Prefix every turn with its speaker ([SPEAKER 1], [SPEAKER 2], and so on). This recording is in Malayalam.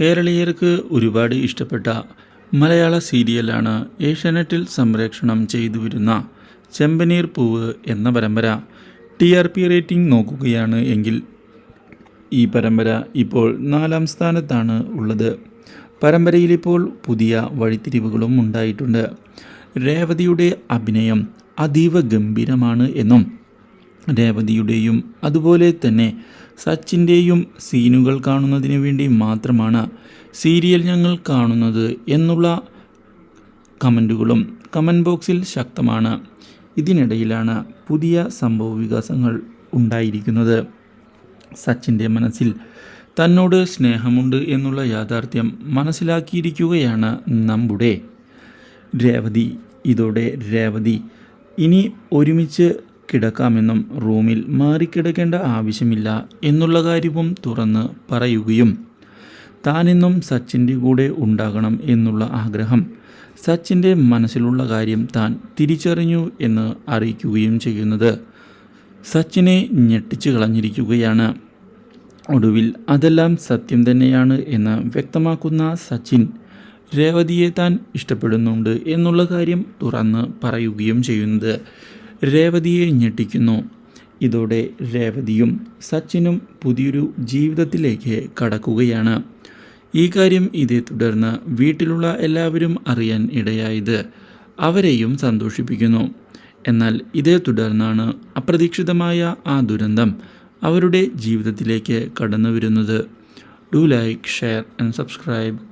[SPEAKER 1] കേരളീയർക്ക് ഒരുപാട് ഇഷ്ടപ്പെട്ട മലയാള സീരിയലാണ് ഏഷ്യാനെറ്റിൽ സംപ്രേക്ഷണം ചെയ്തു വരുന്ന ചെമ്പനീർ പൂവ് എന്ന പരമ്പര. ടി ആർ പി റേറ്റിംഗ് നോക്കുകയാണ് എങ്കിൽ ഈ പരമ്പര ഇപ്പോൾ നാലാം സ്ഥാനത്താണ് ഉള്ളത്. പരമ്പരയിലിപ്പോൾ പുതിയ വഴിത്തിരിവുകളും ഉണ്ടായിട്ടുണ്ട്. രേവതിയുടെ അഭിനയം അതീവ ഗംഭീരമാണ് എന്നും രേവതിയുടെയും അതുപോലെ തന്നെ സച്ചിന്റെയും സീനുകൾ കാണുന്നതിന് വേണ്ടി മാത്രമാണ് സീരിയൽ ഞങ്ങൾ കാണുന്നത് എന്നുള്ള കമന്റുകളും കമന്റ് ബോക്സിൽ ശക്തമാണ്. ഇതിനിടയിലാണ് പുതിയ സംഭവ വികാസങ്ങൾ ഉണ്ടായിരിക്കുന്നത്. സച്ചിന്റെ മനസ്സിൽ തന്നോട് സ്നേഹമുണ്ട് എന്നുള്ള യാഥാർത്ഥ്യം മനസ്സിലാക്കിയിരിക്കുകയാണ് നമ്മുടെ രേവതി. ഇതോടെ രേവതി ഇനി ഒരുമിച്ച് കിടക്കാമെന്നും റൂമിൽ മാറിക്കിടക്കേണ്ട ആവശ്യമില്ല എന്നുള്ള കാര്യവും തുറന്ന് പറയുകയും താനെന്നും സച്ചിന്റെ കൂടെ ഉണ്ടാകണം എന്നുള്ള ആഗ്രഹം സച്ചിന്റെ മനസ്സിലുള്ള കാര്യം താൻ തിരിച്ചറിഞ്ഞു എന്ന് അറിയിക്കുകയും ചെയ്യുന്നത് സച്ചിനെ ഞെട്ടിച്ചു കളഞ്ഞിരിക്കുകയാണ്. ഒടുവിൽ അതെല്ലാം സത്യം തന്നെയാണ് എന്ന് വ്യക്തമാക്കുന്ന സച്ചിൻ രേവതിയെ താൻ ഇഷ്ടപ്പെടുന്നുണ്ട് എന്നുള്ള കാര്യം തുറന്ന് പറയുകയും ചെയ്യുന്നത്. രേവതിയെ ഞെട്ടിക്കുന്നു. ഇതോടെ രേവതിയും സച്ചിനും പുതിയൊരു ജീവിതത്തിലേക്ക് കടക്കുകയാണ്. ഈ കാര്യം ഇതേ തുടർന്ന് വീട്ടിലുള്ള എല്ലാവരും അറിയാൻ ഇടയായത് അവരെയും സന്തോഷിപ്പിക്കുന്നു. എന്നാൽ ഇതേ തുടർന്നാണ് അപ്രതീക്ഷിതമായ ആ ദുരന്തം അവരുടെ ജീവിതത്തിലേക്ക് കടന്നു വരുന്നത് do like share and subscribe.